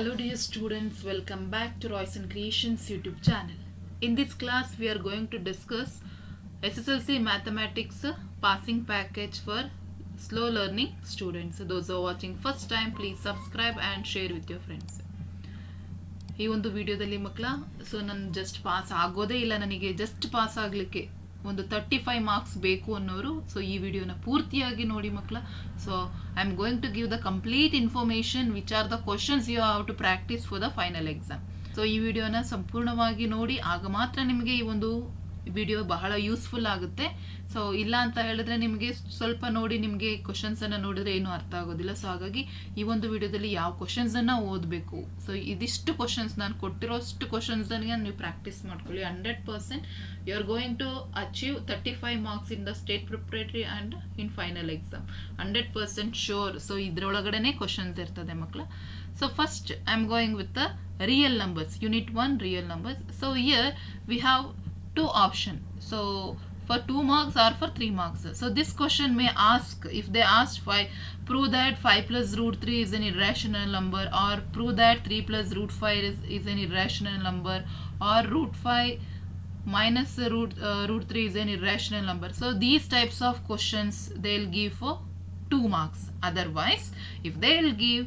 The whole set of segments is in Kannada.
Hello dear students, welcome back to Royce and Creations YouTube channel. In this class we are going to discuss SSLC Mathematics passing package for slow learning students. Those who are watching first time please subscribe and share with your friends. ಈ ಒಂದು ವಿಡಿಯೋದಲ್ಲಿ ಮಕ್ಕಳ ಸೊ ನಾನು ಜಸ್ಟ್ ಪಾಸ್ ಆಗೋದೇ ಇಲ್ಲ ನನಗೆ ಜಸ್ಟ್ ಪಾಸ್ ಆಗಲಿಕ್ಕೆ ಒಂದು ತರ್ಟಿ ಫೈವ್ ಮಾರ್ಕ್ಸ್ ಬೇಕು ಅನ್ನೋರು ಸೊ ಈ ವಿಡಿಯೋನ ಪೂರ್ತಿಯಾಗಿ ನೋಡಿ ಮಕ್ಕಳ so I am going to give the complete information which are the questions you have to practice for the final exam so ಈ ವಿಡಿಯೋನ ಸಂಪೂರ್ಣವಾಗಿ ನೋಡಿ, ಆಗ ಮಾತ್ರ ನಿಮಗೆ ಈ ಒಂದು ವಿಡಿಯೋ ಬಹಳ ಯೂಸ್ಫುಲ್ ಆಗುತ್ತೆ. ಸೊ ಇಲ್ಲ ಅಂತ ಹೇಳಿದ್ರೆ ನಿಮಗೆ ಸ್ವಲ್ಪ ನೋಡಿ ನಿಮಗೆ ಕ್ವಶನ್ಸ್ ಅನ್ನ ನೋಡಿದ್ರೆ ಏನು ಅರ್ಥ ಆಗೋದಿಲ್ಲ. ಸೊ ಹಾಗಾಗಿ ಈ ಒಂದು ವಿಡಿಯೋದಲ್ಲಿ ಯಾವ ಕ್ವಶನ್ಸ್ ಅನ್ನ ಓದಬೇಕು. ಸೊ ಇದಿಷ್ಟು ಕ್ವಶನ್ಸ್ ನಾನು ಕೊಟ್ಟಿರೋಷ್ಟು ಕ್ವಶನ್ಸ್ ನೀವು ಪ್ರಾಕ್ಟೀಸ್ ಮಾಡ್ಕೊಳ್ಳಿ. Hundred percent you are going to achieve thirty five marks in the state preparatory and in final exam hundred percent sure so ಇದ್ರೊಳಗಡೆನೆ questions ಇರ್ತದೆ ಮಕ್ಕಳ so first I am going with the real numbers unit one real numbers so here we have two option. So for 2 marks or for 3 marks. So this question may ask if they ask 5 prove that 5 plus root 3 is an irrational number or prove that 3 plus root 5 is, is an irrational number or root 5 minus root uh, root 3 is an irrational number. So these types of questions they'll give for 2 marks. Otherwise if they'll give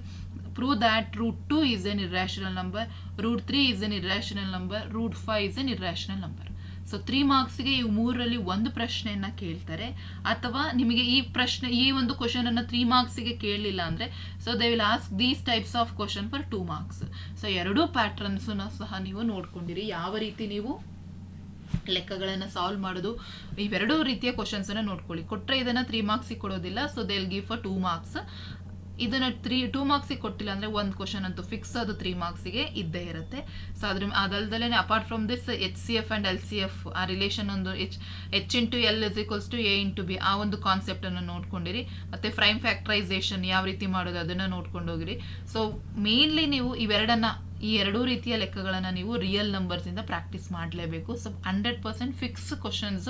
prove that root 2 is an irrational number root 3 is an irrational number root 5 is an irrational number so three ಮಾರ್ಕ್ಸ್ಗೆ ಈ ಮೂರರಲ್ಲಿ ಒಂದು ಪ್ರಶ್ನೆಯನ್ನ ಕೇಳ್ತಾರೆ. ಅಥವಾ ನಿಮಗೆ ಈ ಪ್ರಶ್ನೆ, ಈ ಒಂದು ಕ್ವಶನ್ ಅನ್ನ ತ್ರೀ ಮಾರ್ಕ್ಸ್ಗೆ ಕೇಳಲಿಲ್ಲ ಅಂದ್ರೆ so they will ask these types of question for two marks so ಎರಡೂ ಪ್ಯಾಟ್ರನ್ಸ್ ಸಹ ನೀವು ನೋಡ್ಕೊಂಡಿರಿ. ಯಾವ ರೀತಿ ನೀವು ಲೆಕ್ಕಗಳನ್ನು ಸಾಲ್ವ್ ಮಾಡೋದು, ಇವೆರಡೂ ರೀತಿಯ ಕ್ವಶನ್ಸನ್ನು ನೋಡ್ಕೊಳ್ಳಿ. ಕೊಟ್ಟರೆ ಇದನ್ನ ತ್ರೀ ಮಾರ್ಕ್ಸಿಗೆ ಕೊಡೋದಿಲ್ಲ so will give for two marks ಇದನ್ನ ತ್ರೀ ಟೂ ಮಾರ್ಕ್ಸಿಗೆ ಕೊಟ್ಟಿಲ್ಲ ಅಂದ್ರೆ ಒಂದು ಕ್ವಶನ್ ಅಂತೂ ಫಿಕ್ಸ್ ಅದು ತ್ರೀ ಮಾರ್ಕ್ಸಿಗೆ ಇದ್ದೇ ಇರುತ್ತೆ. ಸೊ ಅದ್ರ ಅದಲ್ದಲೇ apart from this H C F and L C F ಆ ರಿಲೇಷನ್ ಒಂದು H H into L is equals to A into B ಆ ಒಂದು ಕಾನ್ಸೆಪ್ಟ್ ಅನ್ನು ನೋಡ್ಕೊಂಡಿರಿ. ಮತ್ತೆ ಫ್ರೈಮ್ ಫ್ಯಾಕ್ಟರೈಸೇಷನ್ ಯಾವ ರೀತಿ ಮಾಡೋದು ಅದನ್ನ ನೋಡ್ಕೊಂಡು ಹೋಗಿರಿ. ಸೊ ಮೇನ್ಲಿ ನೀವು ಇವೆರಡನ್ನ ಈ ಎರಡೂ ರೀತಿಯ ಲೆಕ್ಕಗಳನ್ನು ನೀವು ರಿಯಲ್ ನಂಬರ್ಸಿಂದ ಪ್ರಾಕ್ಟೀಸ್ ಮಾಡಲೇಬೇಕು. So hundred percent fix questions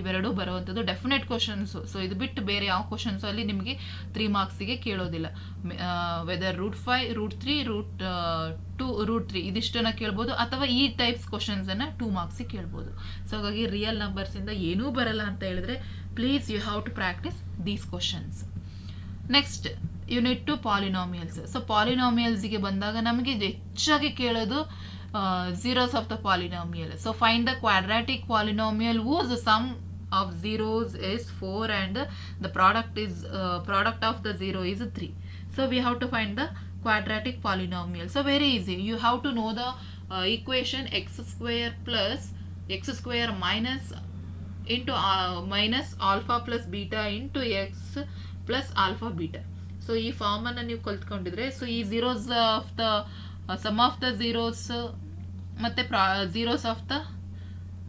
ಇವೆರಡೂ ಬರುವಂಥದ್ದು ಡೆಫಿನೆಟ್ ಕ್ವಶನ್ಸ್ ಸೊ ಇದು ಬಿಟ್ಟು ಬೇರೆ ಯಾವ ಕ್ವಶನ್ಸ್ ಅಲ್ಲಿ ನಿಮಗೆ ತ್ರೀ ಮಾರ್ಕ್ಸಿಗೆ ಕೇಳೋದಿಲ್ಲ. Whether root five root three root two root three ಇದಿಷ್ಟನ್ನ ಕೇಳ್ಬೋದು ಅಥವಾ ಈ ಟೈಪ್ಸ್ ಕ್ವಶನ್ಸ್ ಅನ್ನ ಟೂ ಮಾರ್ಕ್ಸಿಗೆ ಕೇಳ್ಬೋದು. ಸೊ ಹಾಗಾಗಿ ರಿಯಲ್ ನಂಬರ್ಸಿಂದ ಏನೂ ಬರಲ್ಲ ಅಂತ ಹೇಳಿದ್ರೆ please you have to practice these questions next unit to polynomials so ಪಾಲಿನಾಮಿಯಲ್ಸ್ಗೆ ಬಂದಾಗ ನಮಗೆ ಹೆಚ್ಚಾಗಿ ಕೇಳೋದು zeros of the polynomial so find the quadratic polynomial whose sum of zeros is 4 and the product is uh, product of the zero is 3 so we have to find the quadratic polynomial so very easy you have to know the uh, equation x square plus x square minus into uh, minus alpha plus beta into x plus alpha beta So ಈ ಫಾರ್ಮ್ ಅನ್ನ ನೀವು ಕಲ್ತ್ಕೊಂಡಿದ್ರೆ ಸೊ ಈ zeros of the sum of the zeros ಮತ್ತೆ zeros of the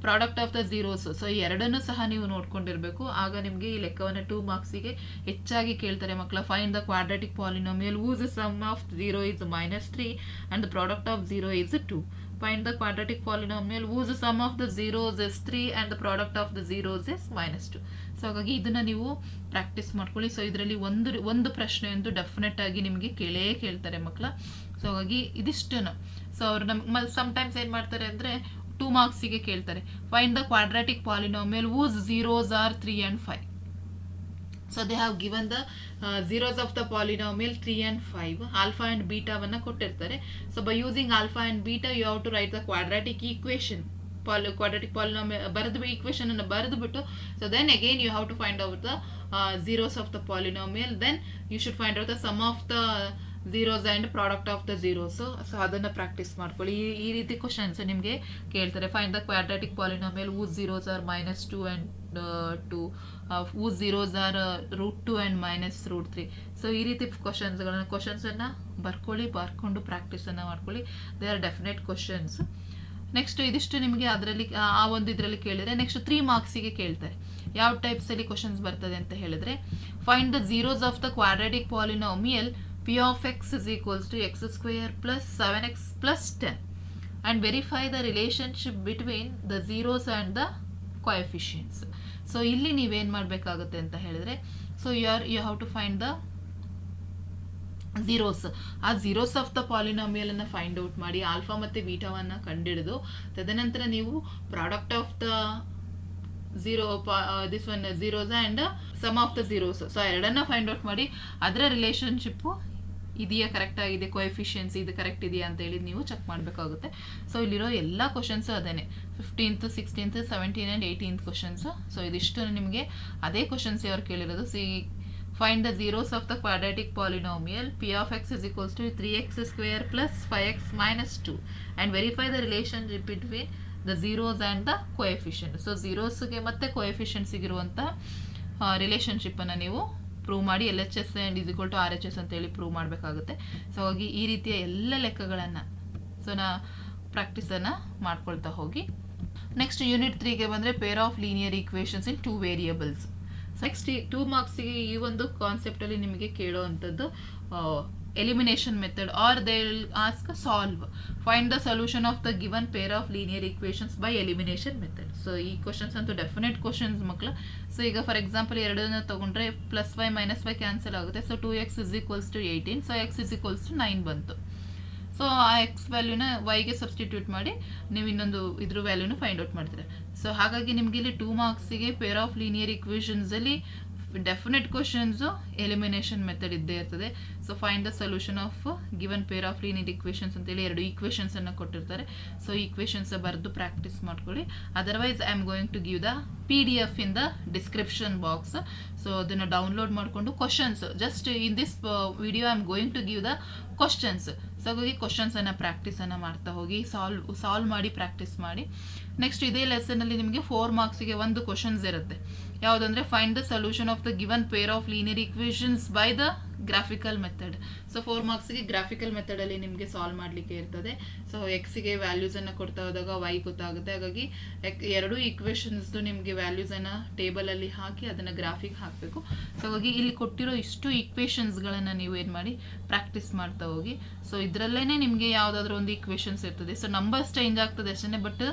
product of the zeros so ಈ ಎರಡನ್ನೂ ಸಹ ನೀವು ನೋಡ್ಕೊಂಡಿರಬೇಕು. ಆಗ ನಿಮಗೆ ಈ ಲೆಕ್ಕವನ್ನು ಟೂ ಮಾರ್ಕ್ಸಿಗೆ ಹೆಚ್ಚಾಗಿ ಕೇಳ್ತಾರೆ ಮಕ್ಕಳ. Find the quadratic polynomial whose sum of zero is minus three and the product of zero is two find the quadratic polynomial whose sum of the zeros is three and the product of the zeros is minus two so ಹಾಗಾಗಿ ಇದನ್ನ ನೀವು ಪ್ರಾಕ್ಟೀಸ್ ಮಾಡ್ಕೊಳ್ಳಿ. ಸೊ ಇದರಲ್ಲಿ ಒಂದು ಒಂದು ಪ್ರಶ್ನೆ ಅಂತೂ ಡೆಫಿನೆಟ್ ಆಗಿ ನಿಮಗೆ ಕೇಳೇ ಕೇಳ್ತಾರೆ ಮಕ್ಕಳ. ಸೊ ಹಾಗಾಗಿ ಇದಿಷ್ಟನ್ನು. ಸೊ ಅವ್ರು ನಮ್ಗೆ ಸಮ್ಟೈಮ್ಸ್ ಏನು ಮಾಡ್ತಾರೆ ಅಂದರೆ ಟೂ ಮಾರ್ಕ್ಸಿಗೆ ಕೇಳ್ತಾರೆ. Find the quadratic polynomial whose zeros are three and five so they have given the zeros of the polynomial three and five alpha and ಬೀಟಾವನ್ನು ಕೊಟ್ಟಿರ್ತಾರೆ. So by using alpha and beta you have to write the quadratic equation poly quadratic polynomial ಬರೆದು ಈಕ್ವೇಷನ್ ಅನ್ನು ಬರೆದು ಬಿಟ್ಟು so then again you have to find out the zeros of the polynomial then you should find out the sum of the zeros and product of the zeros so ಅದನ್ನು ಪ್ರಾಕ್ಟೀಸ್ ಮಾಡ್ಕೊಳ್ಳಿ. ಈ ಈ ರೀತಿ ಕ್ವಶನ್ಸ್ ನಿಮಗೆ ಕೇಳ್ತಾರೆ. Find the quadratic polynomial whose zeros are minus two and two whose zeros are root two and minus root three so ಈ ರೀತಿ ಕ್ವಶನ್ಸ್ಗಳನ್ನು ಕ್ವಶನ್ಸನ್ನು ಬರ್ಕೊಳ್ಳಿ, ಬರ್ಕೊಂಡು ಪ್ರಾಕ್ಟೀಸನ್ನು ಮಾಡ್ಕೊಳ್ಳಿ. They are definite questions next ಇದಿಷ್ಟು ನಿಮಗೆ ಅದರಲ್ಲಿ, ಆ ಒಂದು ಇದರಲ್ಲಿ ಕೇಳಿದರೆ ನೆಕ್ಸ್ಟ್ ತ್ರೀ ಮಾರ್ಕ್ಸಿಗೆ ಕೇಳ್ತಾರೆ. ಯಾವ ಟೈಪ್ಸಲ್ಲಿ ಕ್ವಶನ್ಸ್ ಬರ್ತದೆ ಅಂತ ಹೇಳಿದ್ರೆ find the zeros of the quadratic polynomial p of x is equals to x square plus 7x plus 10 and verify the relationship between the zeros and the coefficients. So ಇಲ್ಲಿ ನೀವೇನು ಮಾಡಬೇಕಾಗುತ್ತೆ ಅಂತ ಹೇಳಿದ್ರೆ so you are you have to find the zeros ಆ ಝೀರೋಸ್ ಆಫ್ ದ ಪಾಲಿನಾಮಿಯಲನ್ನು ಫೈಂಡ್ ಔಟ್ ಮಾಡಿ ಆಲ್ಫಾ ಮತ್ತು ಬೀಟಾವನ್ನು ಕಂಡಿಡಿದು. ತದನಂತರ ನೀವು product of the zero this one zeros and sum of the zeros so ಎರಡನ್ನ ಫೈಂಡ್ ಔಟ್ ಮಾಡಿ. ಅದರ ರಿಲೇಷನ್ಶಿಪ್ಪು ಇದೆಯಾ ಕರೆಕ್ಟ್ ಆಗಿದೆ ಕೋಎಫಿಷಿಯನ್ಸಿ ಇದು ಕರೆಕ್ಟ್ ಇದೆಯಾ ಅಂತ ಹೇಳಿ ನೀವು ಚೆಕ್ ಮಾಡಬೇಕಾಗುತ್ತೆ. ಸೊ ಇಲ್ಲಿರೋ ಎಲ್ಲ ಕ್ವಶನ್ಸು ಅದೇನೆ. Fifteenth sixteenth seventeen and eighteenth questions so ಇದಿಷ್ಟು ನಿಮಗೆ ಅದೇ ಕ್ವಶನ್ಸ್ ಅವ್ರು ಕೇಳಿರೋದು. See zeros of the quadratic polynomial P of X is equals to three X square plus five X minus two and verify the relationship between the zeros and the coefficient so ಝೀರೋಸ್ಗೆ ಮತ್ತು ಕೋಎಫಿಷಿಯನ್ಸಿಗಿರುವಂಥ ರಿಲೇಷನ್ಶಿಪ್ಪನ್ನು ನೀವು ಪ್ರೂವ್ ಮಾಡಿ L H S and is equal to R H S ಅಂತೇಳಿ ಪ್ರೂವ್ ಮಾಡಬೇಕಾಗುತ್ತೆ. ಸೊ ಹಾಗಾಗಿ ಈ ರೀತಿಯ ಎಲ್ಲ ಲೆಕ್ಕಗಳನ್ನು ಸೊ ನಾ ಪ್ರಾಕ್ಟೀಸನ್ನು ಮಾಡ್ಕೊಳ್ತಾ ಹೋಗಿ. ನೆಕ್ಸ್ಟ್ ಯೂನಿಟ್ ತ್ರೀಗೆ ಬಂದರೆ pair of linear equations in two variables next two ಮಾರ್ಕ್ಸಿಗೆ ಈ ಒಂದು ಕಾನ್ಸೆಪ್ಟಲ್ಲಿ ನಿಮಗೆ ಕೇಳೋವಂಥದ್ದು elimination method or they will ask solve find the solution of the given pair of linear equations by elimination method so ಈ ಕ್ವಶನ್ಸ್ ಅಂತೂ ಡೆಫಿನೆಟ್ ಕ್ವಶನ್ಸ್ ಮಕ್ಕಳು ಸೊ ಈಗ ಫಾರ್ ಎಕ್ಸಾಂಪಲ್ ಎರಡನ್ನ ತೊಗೊಂಡ್ರೆ plus y minus y cancel ಆಗುತ್ತೆ. So two x is equals to eighteen so x is equals to nine ಬಂತು. ಸೊ ಆ ಎಕ್ಸ್ ವ್ಯಾಲ್ಯೂನ ವೈಗೆ ಸಬ್ಸ್ಟಿಟ್ಯೂಟ್ ಮಾಡಿ, ನೀವು ಇನ್ನೊಂದು ಇದ್ರ ವ್ಯಾಲ್ಯೂನ ಫೈಂಡ್ ಔಟ್ ಮಾಡ್ತೀರಾ. ಸೊ ಹಾಗಾಗಿ ನಿಮಗೆ ಇಲ್ಲಿ ಟೂ ಮಾರ್ಕ್ಸಿಗೆ ಪೇರ್ ಆಫ್ ಲೀನಿಯರ್ ಇಕ್ವೇಷನ್ಸಲ್ಲಿ ಡೆಫಿನೆಟ್ ಕ್ವಶನ್ಸು ಎಲಿಮಿನೇಷನ್ ಮೆಥಡ್ ಇದ್ದೇ ಇರ್ತದೆ. So find the solution of given pair of linear equations ಅಂತೇಳಿ ಎರಡು ಈಕ್ವೇಷನ್ಸನ್ನು ಕೊಟ್ಟಿರ್ತಾರೆ. ಸೊ ಈಕ್ವೇಷನ್ಸ್ ಬರೆದು ಪ್ರಾಕ್ಟೀಸ್ ಮಾಡ್ಕೊಳ್ಳಿ. Otherwise I am going to give the P D F in the description box so ಅದನ್ನು ಡೌನ್ಲೋಡ್ ಮಾಡಿಕೊಂಡು questions just in this video I am going to give the questions so ಹಾಗಾಗಿ ಕ್ವಶನ್ಸನ್ನು ಪ್ರಾಕ್ಟೀಸನ್ನು ಮಾಡ್ತಾ ಹೋಗಿ ಸಾಲ್ವ್ ಸಾಲ್ವ್ ಮಾಡಿ ಪ್ರಾಕ್ಟೀಸ್ ಮಾಡಿ. ನೆಕ್ಸ್ಟ್ ಇದೇ ಲೆಸನಲ್ಲಿ ನಿಮಗೆ ಫೋರ್ ಮಾರ್ಕ್ಸಿಗೆ ಒಂದು ಕ್ವಶನ್ಸ್ ಇರುತ್ತೆ. ಯಾವುದಂದ್ರೆ find the solution of the given pair of linear equations by the graphical method so four ಮಾರ್ಕ್ಸ್ಗೆ graphical ಮೆಥಡಲ್ಲಿ ನಿಮಗೆ ಸಾಲ್ವ್ ಮಾಡಲಿಕ್ಕೆ ಇರ್ತದೆ. ಸೊ ಎಕ್ಸಿಗೆ ವ್ಯಾಲ್ಯೂಸನ್ನು ಕೊಡ್ತಾ ಹೋದಾಗ ವೈ ಗೊತ್ತಾಗುತ್ತೆ. ಹಾಗಾಗಿ ಎರಡು ಈಕ್ವೇಷನ್ಸ್ದು ನಿಮಗೆ ವ್ಯಾಲ್ಯೂಸನ್ನು ಟೇಬಲಲ್ಲಿ ಹಾಕಿ ಅದನ್ನು ಗ್ರಾಫಿಕ್ ಹಾಕಬೇಕು. ಸೊ ಹಾಗಾಗಿ ಇಲ್ಲಿ ಕೊಟ್ಟಿರೋ ಇಷ್ಟು ಈಕ್ವೇಷನ್ಸ್ಗಳನ್ನು ನೀವು ಏನು ಮಾಡಿ ಪ್ರಾಕ್ಟೀಸ್ ಮಾಡ್ತಾ ಹೋಗಿ. ಸೊ ಇದರಲ್ಲೇ ನಿಮಗೆ ಯಾವುದಾದ್ರೂ ಒಂದು ಈಕ್ವೇಷನ್ಸ್ ಇರ್ತದೆ. ಸೊ ನಂಬರ್ಸ್ ಚೇಂಜ್ ಆಗ್ತದೆ ಅಷ್ಟೇ but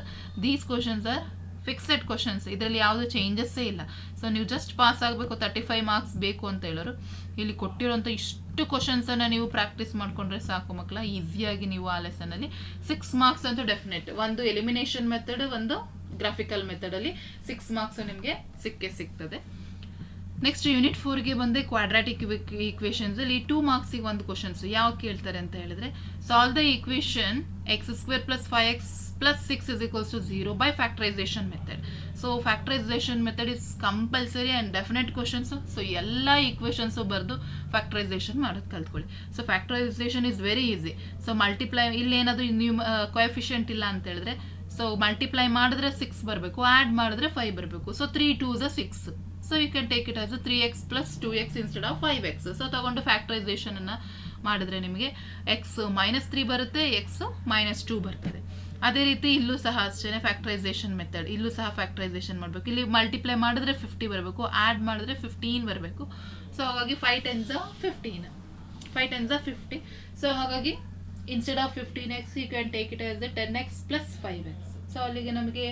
these questions are fixed questions ಇದರಲ್ಲಿ ಯಾವುದೇ ಚೇಂಜಸ್ಸೇ ಇಲ್ಲ. ಸೊ ನೀವು ಜಸ್ಟ್ ಪಾಸ್ ಆಗಬೇಕು ತರ್ಟಿ ಫೈವ್ ಮಾರ್ಕ್ಸ್ ಬೇಕು ಅಂತ ಹೇಳೋರು. ಇಲ್ಲಿ ಕೊಟ್ಟಿರೋಂಥ ಇಷ್ಟು ಕ್ವಶನ್ಸನ್ನು ನೀವು ಪ್ರಾಕ್ಟೀಸ್ ಮಾಡಿಕೊಂಡ್ರೆ ಸಾಕು ಮಕ್ಕಳ. ಈಸಿಯಾಗಿ ನೀವು ಆ ಲೆಸನಲ್ಲಿ ಸಿಕ್ಸ್ ಮಾರ್ಕ್ಸ್ ಅಂತೂ ಡೆಫಿನೆಟ್ ಒಂದು ಎಲಿಮಿನೇಷನ್ ಮೆಥಡ್ ಒಂದು ಗ್ರಾಫಿಕಲ್ ಮೆಥಡಲ್ಲಿ ಸಿಕ್ಸ್ ಮಾರ್ಕ್ಸ್ ನಿಮಗೆ ಸಿಕ್ಕೇ ಸಿಗ್ತದೆ. ನೆಕ್ಸ್ಟ್ ಯೂನಿಟ್ ಫೋರ್ಗೆ ಬಂದೆ ಕ್ವಾಡ್ರಾಟಿಕ್ ಈಕ್ವೇಷನ್ಸ್ ಅಲ್ಲಿ ಟೂ ಮಾರ್ಕ್ಸಿಗೆ ಒಂದು ಕ್ವಶನ್ಸ್ ಯಾವ ಕೇಳ್ತಾರೆ ಅಂತ ಹೇಳಿದ್ರೆ solve the equation X square plus five X plus six is equals to zero by factorisation method so factorisation method is compulsory and definite questions so ಎಲ್ಲ ಈಕ್ವೇಷನ್ಸು ಬರೆದು ಫ್ಯಾಕ್ಟ್ರೈಸೇಷನ್ ಮಾಡೋದು ಕಲ್ತ್ಕೊಳ್ಳಿ so factorisation is very easy so multiply ಇಲ್ಲೇನಾದರೂ new coefficient ಇಲ್ಲ ಅಂತ ಹೇಳಿದ್ರೆ ಸೊ ಮಲ್ಟಿಪ್ಲೈ ಮಾಡಿದ್ರೆ ಸಿಕ್ಸ್ ಬರಬೇಕು ಆ್ಯಡ್ ಮಾಡಿದ್ರೆ ಫೈವ್ ಬರಬೇಕು so three two ಝ six so you can take it as three X plus two X instead of five X so ತಗೊಂಡು ಫ್ಯಾಕ್ಟ್ರೈಸೇಷನನ್ನು ಮಾಡಿದ್ರೆ ನಿಮಗೆ ಎಕ್ಸ್ ಮೈನಸ್ ತ್ರೀ ಬರುತ್ತೆ ಎಕ್ಸ್ ಮೈನಸ್ ಟೂ ಬರ್ತದೆ ಅದೇ ರೀತಿ ಇಲ್ಲೂ ಸಹ ಅಷ್ಟೇ ಫ್ಯಾಕ್ಟರೈಸೇಷನ್ ಮೆಥಡ್ ಇಲ್ಲೂ ಸಹ ಫ್ಯಾಕ್ಟರೈಸೇಷನ್ ಮಾಡಬೇಕು. ಇಲ್ಲಿ ಮಲ್ಟಿಪ್ಲೈ ಮಾಡಿದ್ರೆ ಫಿಫ್ಟಿ ಬರಬೇಕು ಆ್ಯಡ್ ಮಾಡಿದ್ರೆ ಫಿಫ್ಟೀನ್ ಬರಬೇಕು. ಸೊ ಹಾಗಾಗಿ five tens fifteen five tens fifty so ಹಾಗಾಗಿ instead of fifteen X you can take it as ten X plus five X so ಅಲ್ಲಿಗೆ ನಮಗೆ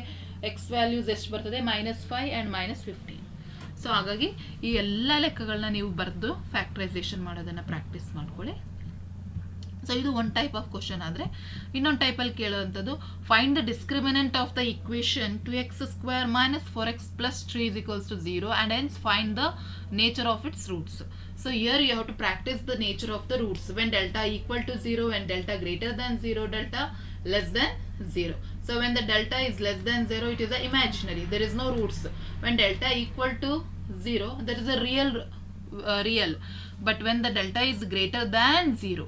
ಎಕ್ಸ್ ವ್ಯಾಲ್ಯೂಸ್ ಎಷ್ಟು ಬರ್ತದೆ? Minus five and minus fifteen so ಹಾಗಾಗಿ ಈ ಎಲ್ಲ ಲೆಕ್ಕಗಳನ್ನ ನೀವು ಬರೆದು ಫ್ಯಾಕ್ಟರೈಸೇಷನ್ ಮಾಡೋದನ್ನು ಪ್ರಾಕ್ಟೀಸ್ ಮಾಡ್ಕೊಳ್ಳಿ. ಸೊ ಇದು ಒನ್ ಟೈಪ್ ಆಫ್ ಕ್ವಶನ್ ಆದರೆ ಇನ್ನೊಂದು ಟೈಪಲ್ಲಿ ಕೇಳುವಂಥದ್ದು find the discriminant of the equation two x square minus four x plus three is equals to zero and hence find the nature of its roots so here you have to practise the nature of the roots when delta equal to zero when delta greater than zero delta less than 0 so when the delta is less than 0 it is a imaginary there is no roots when delta equal to 0 there is a real uh, real but when the delta is greater than 0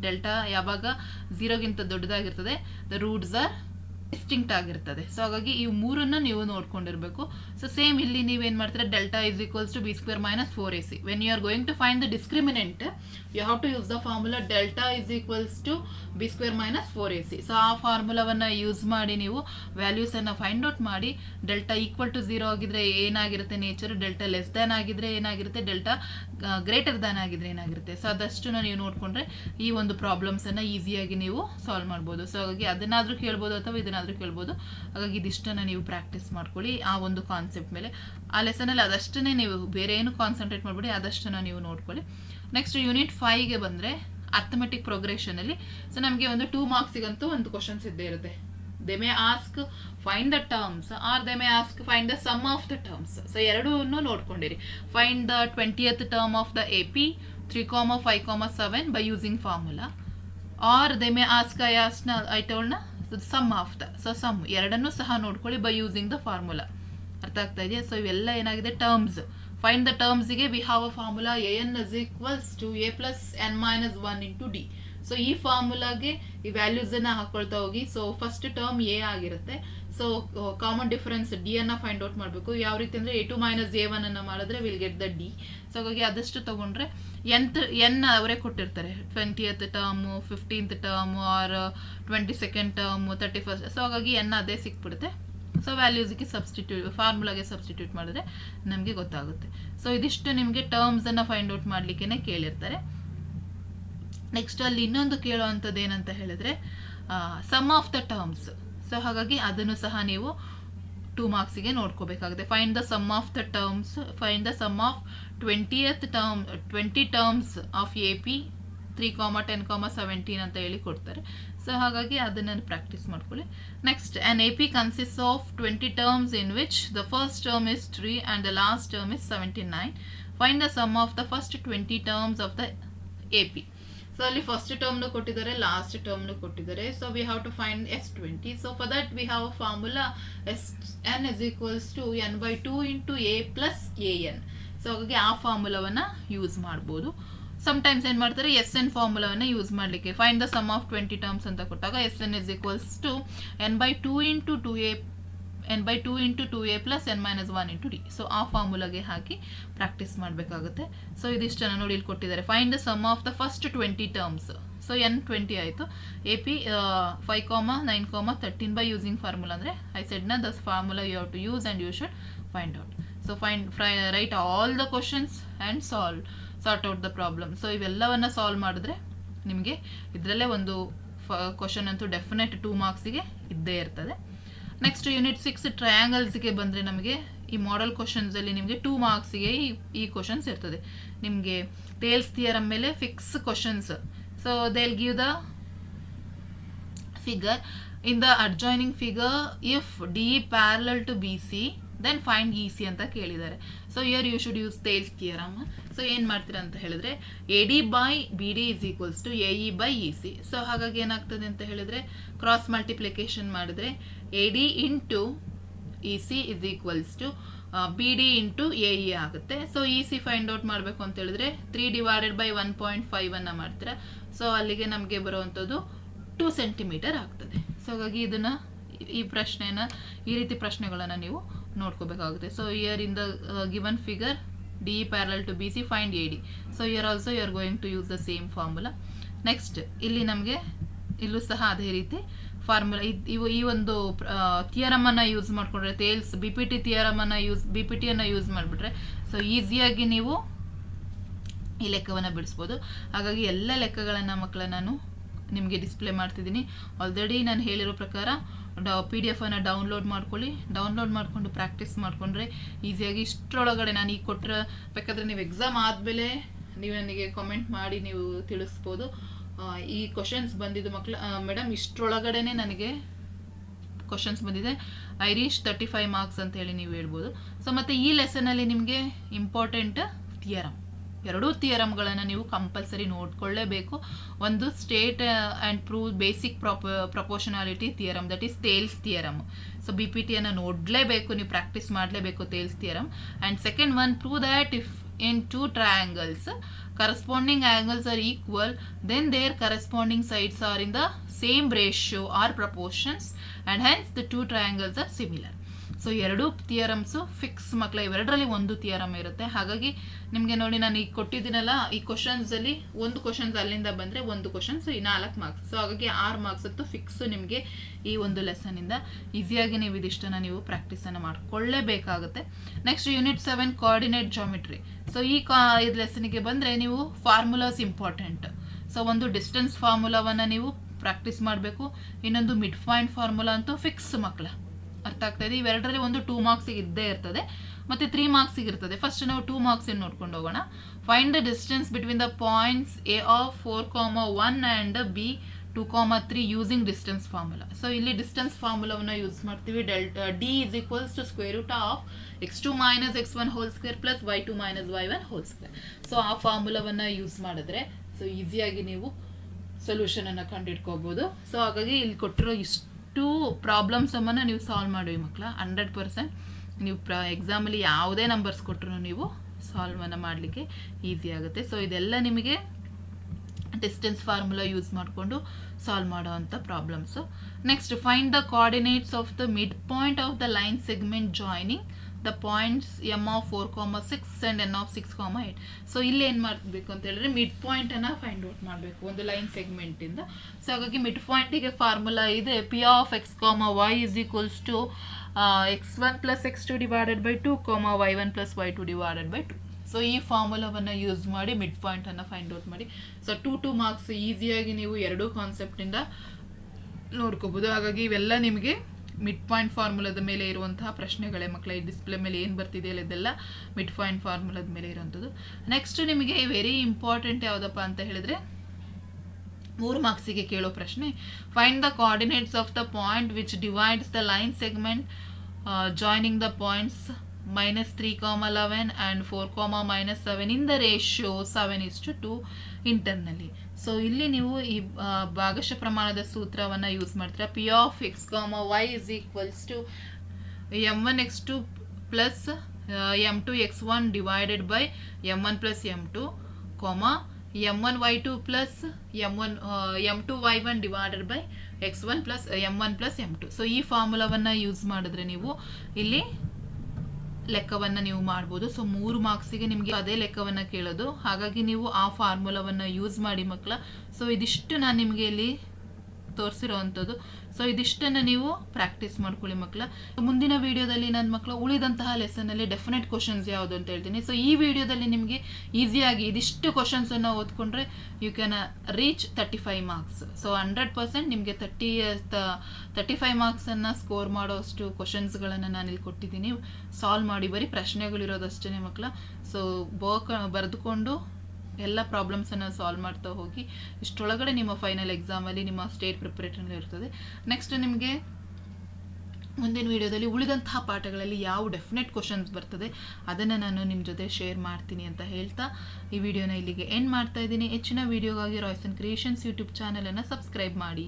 delta ಯಾವಾಗ ಝೀರೋಗಿಂತ ದೊಡ್ಡದಾಗಿರ್ತದೆ ದ ರೂಟ್ಸ್ ಆರ್ ಡಿಸ್ಟಿಂಕ್ಟ್ ಆಗಿರ್ತದೆ. ಸೊ ಹಾಗಾಗಿ ಈ ಮೂರನ್ನ ನೀವು ನೋಡ್ಕೊಂಡಿರಬೇಕು. ಸೊ ಸೇಮ್ ಇಲ್ಲಿ ನೀವೇನು ಮಾಡ್ತೀರಾ? Delta is equals to B square minus four A C when you are going to find the discriminant you have to use the formula delta is equals to B square minus four A C so ಆ ಫಾರ್ಮುಲಾವನ್ನು ಯೂಸ್ ಮಾಡಿ ನೀವು ವ್ಯಾಲ್ಯೂಸನ್ನು ಫೈಂಡ್ ಔಟ್ ಮಾಡಿ ಡೆಲ್ಟಾ ಈಕ್ವಲ್ ಟು ಝೀರೋ ಆಗಿದ್ರೆ ಏನಾಗಿರುತ್ತೆ ನೇಚರ್ ಡೆಲ್ಟಾ ಲೆಸ್ ದ್ಯಾನ್ ಆಗಿದ್ರೆ ಏನಾಗಿರುತ್ತೆ? ಡೆಲ್ಟಾ ಗ್ರೇಟರ್ ದ್ಯಾನ್ ಆಗಿದ್ರೆ ಏನಾಗಿರುತ್ತೆ? ಸೊ ಅದಷ್ಟನ್ನು ನೀವು ನೋಡಿಕೊಂಡ್ರೆ ಈ ಒಂದು ಪ್ರಾಬ್ಲಮ್ಸನ್ನು ಈಸಿಯಾಗಿ ನೀವು ಸಾಲ್ವ್ ಮಾಡ್ಬೋದು. ಸೊ ಹಾಗಾಗಿ ಅದನ್ನಾದರೂ ಕೇಳ್ಬೋದು ಅಥವಾ ಇದನ್ನಾದರೂ ಕೇಳ್ಬೋದು. ಹಾಗಾಗಿ ಇದಿಷ್ಟನ್ನು ನೀವು ಪ್ರಾಕ್ಟೀಸ್ ಮಾಡ್ಕೊಳ್ಳಿ. ಆ ಒಂದು ಕಾನ್ಸೆಪ್ಟ್ ಮೇಲೆ. ಆ ಲೆಸನಲ್ಲಿ ಅದಷ್ಟನ್ನೇ ನೀವು ಬೇರೆ ಏನು ಕಾನ್ಸಂಟ್ರೇಟ್ ಮಾಡಿಬಿಡಿ, ಅದಷ್ಟನ್ನು ನೀವು ನೋಡ್ಕೊಳ್ಳಿ. ನೆಕ್ಸ್ಟ್ ಯೂನಿಟ್ ಫೈವ್ಗೆ ಬಂದರೆ ಅರ್ಥಮೆಟಿಕ್ ಪ್ರೋಗ್ರೆಷನಲ್ಲಿ ಸೊ ನಮಗೆ ಒಂದು ಟೂ ಮಾರ್ಕ್ಸಿಗಂತೂ ಒಂದು ಕ್ವಶನ್ಸ್ ಇದ್ದೇ ಇರುತ್ತೆ. They may ask find the terms or they may ask find the sum of the terms so ಎರಡೂ ನೋಡ್ಕೊಂಡಿರಿ. Find the twentieth term of the A P three comma five comma seven by using formula or they may ask I ಆಸ್ನ I ಟೋಲ್ನ sum of the so sum ಎರಡನ್ನೂ ಸಹ ನೋಡ್ಕೊಳ್ಳಿ ಬೈ ಯೂಸಿಂಗ್ ದ ಫಾರ್ಮುಲಾ ಅರ್ಥ ಆಗ್ತಾ ಇದೆಯಾ? ಸೊ ಇವೆಲ್ಲ ಏನಾಗಿದೆ? Terms find the ಟರ್ಮ್ಸ್ಗೆ we have a formula A N is equals to A plus N minus one into D so ಈ ಫಾರ್ಮುಲಾಗೆ ಈ ವ್ಯಾಲ್ಯೂಸ್ ಅನ್ನ ಹಾಕೊಳ್ತಾ ಹೋಗಿ. ಸೊ ಫಸ್ಟ್ ಟರ್ಮ್ ಎ ಆಗಿರುತ್ತೆ. ಸೊ ಕಾಮನ್ ಡಿಫರೆನ್ಸ್ ಡಿ ಅನ್ನ ಫೈಂಡ್ ಔಟ್ ಮಾಡಬೇಕು. ಯಾವ ರೀತಿ ಅಂದ್ರೆ A two minus A one ಅನ್ನ ಮಾಡಿದ್ರೆ will get the D so ಹಾಗಾಗಿ ಅದಷ್ಟು ತಗೊಂಡ್ರೆ ಎಂತ್ ಎನ್ ಅವರೇ ಕೊಟ್ಟಿರ್ತಾರೆ. Twentieth term fifteenth term or twenty second term thirty first so ಹಾಗಾಗಿ ಎನ್ ಅದೇ ಸಿಕ್ಬಿಡುತ್ತೆ. ಸೊ ವ್ಯಾಲ್ಯೂಸ್ಗೆ ಸಬ್ಸ್ಟಿಟ್ಯೂಟ್ ಫಾರ್ಮುಲಾಗೆ ಸಬ್ಸ್ಟಿಟ್ಯೂಟ್ ಮಾಡಿದ್ರೆ ನಮಗೆ ಗೊತ್ತಾಗುತ್ತೆ. ಸೊ ಇದಿಷ್ಟು ನಿಮಗೆ ಟರ್ಮ್ಸನ್ನು ಫೈಂಡ್ ಔಟ್ ಮಾಡಲಿಕ್ಕೆ ಕೇಳಿರ್ತಾರೆ. ನೆಕ್ಸ್ಟ್ ಅಲ್ಲಿ ಇನ್ನೊಂದು ಕೇಳುವಂಥದ್ದು ಏನಂತ ಹೇಳಿದ್ರೆ sum of the terms so ಹಾಗಾಗಿ ಅದನ್ನು ಸಹ ನೀವು ಟೂ ಮಾರ್ಕ್ಸಿಗೆ ನೋಡ್ಕೋಬೇಕಾಗುತ್ತೆ. Find the sum of the terms find the sum of twentieth term twenty terms of A P three comma ten comma seventeen ಅಂತ ಹೇಳಿ ಕೊಡ್ತಾರೆ. ಸೊ ಹಾಗಾಗಿ ಅದನ್ನು ಪ್ರಾಕ್ಟೀಸ್ ಮಾಡ್ಕೊಳ್ಳಿ. Next an A P consist of twenty terms in which the first term is three and the last term is seventy nine find the sum of the first twenty terms of the A P so ಅಲ್ಲಿ ಫಸ್ಟ್ ಟರ್ಮ್ನು ಕೊಟ್ಟಿದ್ದಾರೆ ಲಾಸ್ಟ್ ಟರ್ಮ್ನು ಕೊಟ್ಟಿದ್ದಾರೆ. So we have to find S twenty so for that we have a formula S N is equals to N by two into A plus A N so ಹಾಗಾಗಿ ಆ ಫಾರ್ಮುಲಾವನ್ನು ಯೂಸ್ ಮಾಡ್ಬೋದು. ಸಮ್ಟೈಮ್ಸ್ ಏನು ಮಾಡ್ತಾರೆ ಎಸ್ ಎನ್ ಫಾರ್ಮುಲಾವನ್ನು ಯೂಸ್ ಮಾಡಲಿಕ್ಕೆ. Find the sum of twenty terms ಅಂತ ಕೊಟ್ಟಾಗ S N is equals to N by two into two A N by two into two A plus N minus one into D so ಆ ಫಾರ್ಮುಲಾಗೆ ಹಾಕಿ ಪ್ರಾಕ್ಟೀಸ್ ಮಾಡಬೇಕಾಗುತ್ತೆ. ಸೊ ಇದಿಷ್ಟನ್ನು ನೋಡಿ ಇಲ್ಲಿ ಕೊಟ್ಟಿದ್ದಾರೆ. Find the sum of the first twenty terms so N twenty ಆಯಿತು. A P five comma nine comma thirteen by using formula ಅಂದರೆ I ಸೆಡ್ನ the formula you have to use and you should find out so find fry write all the questions and solve sort out the problem so ಇವೆಲ್ಲವನ್ನು ಸಾಲ್ವ್ ಮಾಡಿದ್ರೆ ನಿಮಗೆ ಇದರಲ್ಲೇ ಒಂದು ಕ್ವಶನ್ ಅಂತೂ ಡೆಫಿನೆಟ್ ಟೂ ಮಾರ್ಕ್ಸಿಗೆ ಇದ್ದೇ ಇರ್ತದೆ. ನೆಕ್ಸ್ಟ್ ಯೂನಿಟ್ ಸಿಕ್ಸ್ ಟ್ರಯಾಂಗಲ್ಸ್ಗೆ ಬಂದರೆ ನಮಗೆ ಈ ಮಾಡೆಲ್ ಕ್ವಶನ್ಸಲ್ಲಿ ನಿಮಗೆ ಟೂ ಮಾರ್ಕ್ಸಿಗೆ ಈ ಈ ಕ್ವಶನ್ಸ್ ಇರ್ತದೆ. ನಿಮಗೆ ಟೇಲ್ಸ್ ಥಿಯರಮ್ ಮೇಲೆ fix questions so they'll give the figure in the adjoining figure if D parallel to B C then find E C ಅಂತ ಕೇಳಿದ್ದಾರೆ. So here you should use Thales theorem so ಏನು ಮಾಡ್ತೀರಾ ಅಂತ ಹೇಳಿದ್ರೆ A D by B D is equals to A E by E C so ಹಾಗಾಗಿ ಏನಾಗ್ತದೆ ಅಂತ ಹೇಳಿದ್ರೆ ಕ್ರಾಸ್ ಮಲ್ಟಿಪ್ಲಿಕೇಶನ್ ಮಾಡಿದ್ರೆ A D into E C is equals to B D into A E ಆಗುತ್ತೆ. So E C find out ಮಾಡಬೇಕು ಅಂತ ಹೇಳಿದ್ರೆ three divided by one point five ಅನ್ನು ಮಾಡ್ತೀರಾ. ಸೊ ಅಲ್ಲಿಗೆ ನಮಗೆ ಬರುವಂಥದ್ದು ಟೂ ಸೆಂಟಿಮೀಟರ್ ಆಗ್ತದೆ. ಸೊ ಹಾಗಾಗಿ ಇದನ್ನು, ಈ ಪ್ರಶ್ನೆಯನ್ನು, ಈ ರೀತಿ ಪ್ರಶ್ನೆಗಳನ್ನು ನೀವು ನೋಡ್ಕೋಬೇಕಾಗುತ್ತೆ. So here in the given figure D parallel to B C find A D so here also you are going to use the same formula next ಇಲ್ಲಿ ನಮಗೆ, ಇಲ್ಲೂ ಸಹ ಅದೇ ರೀತಿ ಫಾರ್ಮುಲಾ ಇವು ಈ ಒಂದು ಥಿಯರಮನ್ನು ಯೂಸ್ ಮಾಡಿಕೊಂಡ್ರೆ ತೇಲ್ಸ್ ಬಿ ಪಿ ಟಿ ಥಿಯರಮನ್ನು ಯೂಸ್ ಬಿ ಪಿ ಟಿಯನ್ನು ಯೂಸ್ ಮಾಡಿಬಿಟ್ರೆ ಸೊ ಈಸಿಯಾಗಿ ನೀವು ಈ ಲೆಕ್ಕವನ್ನು ಬಿಡಿಸ್ಬೋದು. ಹಾಗಾಗಿ ಎಲ್ಲ ಲೆಕ್ಕಗಳನ್ನು ಮಕ್ಕಳ ನಾನು ನಿಮಗೆ ಡಿಸ್ಪ್ಲೇ ಮಾಡ್ತಿದ್ದೀನಿ. ಆಲ್ರೆಡಿ ನಾನು ಹೇಳಿರೋ ಪ್ರಕಾರ, ಡ ಪಿ ಡಿ ಎಫನ್ನು ಡೌನ್ಲೋಡ್ ಮಾಡ್ಕೊಳ್ಳಿ. ಡೌನ್ಲೋಡ್ ಮಾಡಿಕೊಂಡು ಪ್ರಾಕ್ಟೀಸ್ ಮಾಡಿಕೊಂಡ್ರೆ ಈಸಿಯಾಗಿ ಇಷ್ಟರೊಳಗಡೆ ನಾನು ಈಗ ಕೊಟ್ಟರೆ ಬೇಕಾದರೆ ನೀವು ಎಕ್ಸಾಮ್ ಆದಮೇಲೆ ನೀವು ನನಗೆ ಕಾಮೆಂಟ್ ಮಾಡಿ ನೀವು ತಿಳಿಸ್ಬೋದು. ಈ ಕ್ವಶನ್ಸ್ ಬಂದಿದ್ದು ಮಕ್ಳು ಮೇಡಮ್ ಇಷ್ಟರೊಳಗಡೆ ನನಗೆ ಕ್ವಶನ್ಸ್ ಬಂದಿದೆ. I reach thirty five marks ಅಂತ ಹೇಳಿ ನೀವು ಹೇಳ್ಬೋದು. ಸೊ ಮತ್ತು ಈ ಲೆಸನಲ್ಲಿ ನಿಮಗೆ ಇಂಪಾರ್ಟೆಂಟ್ ಥಿಯರಮ್ ಎರಡೂ ಥಿಯರಮ್ಗಳನ್ನು ನೀವು ಕಂಪಲ್ಸರಿ ನೋಡಿಕೊಳ್ಳೇಬೇಕು. ಒಂದು state and prove basic prop proportionality theorem that is Thales theorem so B P ಟಿಯನ್ನು ನೋಡಲೇಬೇಕು, ನೀವು ಪ್ರಾಕ್ಟೀಸ್ ಮಾಡಲೇಬೇಕು Thales theorem and second one prove that if in two triangles corresponding angles are equal then their corresponding sides are in the same ratio or proportions and hence the two triangles are similar so ಎರಡೂ ಥಿಯರಮ್ಸು ಫಿಕ್ಸ್ ಮಕ್ಕಳ ಇವೆರಡರಲ್ಲಿ ಒಂದು ಥಿಯರಮ್ ಇರುತ್ತೆ. ಹಾಗಾಗಿ ನಿಮಗೆ ನೋಡಿ ನಾನು ಈಗ ಕೊಟ್ಟಿದ್ದೀನಲ್ಲ, ಈ ಕ್ವಶನ್ಸಲ್ಲಿ ಒಂದು ಕ್ವಶನ್ಸ್ ಅಲ್ಲಿಂದ ಬಂದರೆ ಒಂದು ಕ್ವಶನ್ಸ್ ಈ ನಾಲ್ಕು ಮಾರ್ಕ್ಸ್ ಸೊ ಹಾಗಾಗಿ ಆರು ಮಾರ್ಕ್ಸ್ ಅಂತೂ ಫಿಕ್ಸ್ ನಿಮಗೆ ಈ ಒಂದು ಲೆಸನಿಂದ ಈಸಿಯಾಗಿ ನೀವು ಇದಿಷ್ಟನ್ನು ನೀವು ಪ್ರಾಕ್ಟೀಸನ್ನು ಮಾಡಿಕೊಳ್ಳೇಬೇಕಾಗುತ್ತೆ. Next unit seven coordinate geometry so ಈ ಕಾ ಇದು ಲೆಸನಿಗೆ ಬಂದರೆ ನೀವು ಫಾರ್ಮುಲಾಸ್ ಇಂಪಾರ್ಟೆಂಟ್ ಸೊ ಒಂದು ಡಿಸ್ಟೆನ್ಸ್ ಫಾರ್ಮುಲಾವನ್ನು ನೀವು ಪ್ರಾಕ್ಟೀಸ್ ಮಾಡಬೇಕು. ಇನ್ನೊಂದು ಮಿಡ್ ಪಾಯಿಂಟ್ ಫಾರ್ಮುಲಾ ಅಂತೂ ಫಿಕ್ಸ್ ಮಕ್ಕಳ ಅರ್ಥ ಆಗ್ತಾ ಇದೆ. ಇವೆರಡರಲ್ಲಿ ಒಂದು ಟೂ ಮಾರ್ಕ್ಸ್ ಇದ್ದೇ ಇರ್ತದೆ. ಮತ್ತು ತ್ರೀ ಮಾರ್ಕ್ಸಿಗೆ ಇರ್ತದೆ. ಫಸ್ಟ್ ನಾವು ಟೂ ಮಾರ್ಕ್ಸ್ ನೋಡ್ಕೊಂಡು ಹೋಗೋಣ. Find the distance between the points A of four comma one and B two comma three using distance formula so ಇಲ್ಲಿ ಡಿಸ್ಟೆನ್ಸ್ ಫಾರ್ಮುಲಾವನ್ನು ಯೂಸ್ ಮಾಡ್ತೀವಿ. Del D is equals to square root of x two minus x one whole square plus y two minus y one whole square so ಆ ಫಾರ್ಮುಲಾವನ್ನು ಯೂಸ್ ಮಾಡಿದ್ರೆ ಸೊ ಈಸಿಯಾಗಿ ನೀವು ಸೊಲ್ಯೂಷನನ್ನು ಕಂಡುಹಿಡ್ಕೋಬೋದು ಸೊ ಹಾಗಾಗಿ ಇಲ್ಲಿ ಕೊಟ್ಟಿರೋ ಇಷ್ಟು ಪ್ರಾಬ್ಲಮ್ಸನ್ನು ನೀವು ಸಾಲ್ವ್ ಮಾಡಿ ಮಕ್ಕಳ. ಹಂಡ್ರೆಡ್ ಪರ್ಸೆಂಟ್ ನೀವು ಪ್ರ ಎಕ್ಸಾಮಲ್ಲಿ ಯಾವುದೇ ನಂಬರ್ಸ್ ಕೊಟ್ಟರು ನೀವು ಸಾಲ್ವನ್ನು ಮಾಡಲಿಕ್ಕೆ ಈಸಿ ಆಗುತ್ತೆ. ಸೊ ಇದೆಲ್ಲ ನಿಮಗೆ ಡಿಸ್ಟೆನ್ಸ್ ಫಾರ್ಮುಲಾ ಯೂಸ್ ಮಾಡಿಕೊಂಡು ಸಾಲ್ವ್ ಮಾಡೋವಂಥ problems next find the coordinates of the mid point of the line segment joining the points M of four comma six and N of six comma eight so ಇಲ್ಲಿ ಏನು ಮಾಡಬೇಕು ಅಂತ ಹೇಳಿದ್ರೆ ಮಿಡ್ ಪಾಯಿಂಟನ್ನು ಫೈಂಡ್ ಔಟ್ ಮಾಡಬೇಕು. ಒಂದು ಲೈನ್ ಸೆಗ್ಮೆಂಟಿಂದ ಸೊ ಹಾಗಾಗಿ ಮಿಡ್ ಪಾಯಿಂಟಿಗೆ ಫಾರ್ಮುಲಾ ಇದೆ. P of x comma y is equals to x one plus x two divided by two comma y one plus y two divided by two so ಈ ಫಾರ್ಮುಲಾವನ್ನು ಯೂಸ್ ಮಾಡಿ ಮಿಡ್ ಪಾಯಿಂಟನ್ನು ಫೈಂಡ್ ಔಟ್ ಮಾಡಿ. ಸೊ ಟು ಟು ಮಾರ್ಕ್ಸ್ ಈಸಿಯಾಗಿ ನೀವು ಎರಡೂ ಕಾನ್ಸೆಪ್ಟಿಂದ ನೋಡ್ಕೋಬೋದು. ಹಾಗಾಗಿ ಇವೆಲ್ಲ ನಿಮಗೆ ಮಿಡ್ ಪಾಯಿಂಟ್ ಫಾರ್ಮುಲಾದ ಮೇಲೆ ಇರುವಂತಹ ಪ್ರಶ್ನೆಗಳೇ ಮಕ್ಕಳ ಈ ಡಿಸ್ಪ್ಲೇ ಮೇಲೆ ಏನು ಬರ್ತಿದೆಯಲ್ಲ ಇದೆಲ್ಲ ಮಿಡ್ ಪಾಯಿಂಟ್ ಫಾರ್ಮುಲಾದ ಮೇಲೆ ಇರುವಂಥದ್ದು. ನೆಕ್ಸ್ಟ್ ನಿಮಗೆ ವೆರಿ ಇಂಪಾರ್ಟೆಂಟ್ ಯಾವುದಪ್ಪ ಅಂತ ಹೇಳಿದ್ರೆ, ಮೂರು ಮಾರ್ಕ್ಸಿಗೆ ಕೇಳೋ ಪ್ರಶ್ನೆ. Find the coordinates of the point which divides the line segment joining the points minus three comma eleven and four comma minus seven in the ratio seven is to two internally so ಇಲ್ಲಿ ನೀವು ಈ ಭಾಗಶಃ ಪ್ರಮಾಣದ ಸೂತ್ರವನ್ನು ಯೂಸ್ ಮಾಡ್ತೀರಾ. P of x comma y is equals to m one x two plus m two x one divided by m one plus m two comma m one y two plus m one m two y one divided by x one plus m one plus m two so ಈ ಫಾರ್ಮುಲಾವನ್ನು ಯೂಸ್ ಮಾಡಿದ್ರೆ ನೀವು ಇಲ್ಲಿ ಲೆಕ್ಕವನ್ನು ನೀವು ಮಾಡ್ಬೋದು. ಸೊ ಮೂರು ಮಾರ್ಕ್ಸಿಗೆ ನಿಮಗೆ ಅದೇ ಲೆಕ್ಕವನ್ನು ಕೇಳೋದು. ಹಾಗಾಗಿ ನೀವು ಆ ಫಾರ್ಮುಲಾವನ್ನು ಯೂಸ್ ಮಾಡಿ ಮಕ್ಕಳ ಸೊ ಇದಿಷ್ಟು ನಾನು ನಿಮಗೆ ಇಲ್ಲಿ ತೋರಿಸಿರೋ ಅಂಥದ್ದು ಸೊ ಇದಿಷ್ಟನ್ನು ನೀವು ಪ್ರಾಕ್ಟೀಸ್ ಮಾಡ್ಕೊಳ್ಳಿ ಮಕ್ಕಳ. ಮುಂದಿನ ವಿಡಿಯೋದಲ್ಲಿ ನನ್ನ ಮಕ್ಕಳು ಉಳಿದಂತಹ ಲೆಸನಲ್ಲಿ ಡೆಫಿನೆಟ್ ಕ್ವಶನ್ಸ್ ಯಾವುದು ಅಂತ ಹೇಳ್ತೀನಿ. ಸೊ ಈ ವಿಡಿಯೋದಲ್ಲಿ ನಿಮಗೆ ಈಸಿಯಾಗಿ ಇದಿಷ್ಟು ಕ್ವಶನ್ಸನ್ನು ಓದ್ಕೊಂಡ್ರೆ you can reach thirty five marks so hundred percent ನಿಮಗೆ ತರ್ಟಿ ತರ್ಟಿ ಫೈವ್ ಮಾರ್ಕ್ಸನ್ನು ಸ್ಕೋರ್ ಮಾಡೋಷ್ಟು ಕ್ವಶನ್ಸ್ಗಳನ್ನು ನಾನು ಇಲ್ಲಿ ಕೊಟ್ಟಿದ್ದೀನಿ. ಸಾಲ್ವ್ ಮಾಡಿ ಬರೀ ಪ್ರಶ್ನೆಗಳಿರೋದಷ್ಟೇ ಮಕ್ಕಳ. ಸೊ ಬರ್ದ್ಕೊಂಡು ಬರೆದುಕೊಂಡು ಎಲ್ಲ ಪ್ರಾಬ್ಲಮ್ಸನ್ನು ಸಾಲ್ವ್ ಮಾಡ್ತಾ ಹೋಗಿ ಇಷ್ಟರೊಳಗಡೆ ನಿಮ್ಮ ಫೈನಲ್ ಎಕ್ಸಾಮಲ್ಲಿ ನಿಮ್ಮ ಸ್ಟೇಟ್ ಪ್ರಿಪ್ರೇಟರ್ ಇರ್ತದೆ. ನೆಕ್ಸ್ಟ್ ನಿಮಗೆ ಮುಂದಿನ ವಿಡಿಯೋದಲ್ಲಿ ಉಳಿದಂತಹ ಪಾಠಗಳಲ್ಲಿ ಯಾವ ಡೆಫಿನೆಟ್ ಕ್ವಶನ್ಸ್ ಬರ್ತದೆ, ಅದನ್ನು ನಾನು ನಿಮ್ಮ ಜೊತೆ ಶೇರ್ ಮಾಡ್ತೀನಿ ಅಂತ ಹೇಳ್ತಾ, ಈ ವಿಡಿಯೋನ ಇಲ್ಲಿಗೆ ಎಂಡ್ ಮಾಡ್ತಾ ಇದ್ದೀನಿ. ಹೆಚ್ಚಿನ ವಿಡಿಯೋಗಾಗಿ ರಾಯ್ಸನ್ ಕ್ರಿಯೇಷನ್ಸ್ ಯೂಟ್ಯೂಬ್ ಚಾನಲನ್ನು ಸಬ್ಸ್ಕ್ರೈಬ್ ಮಾಡಿ.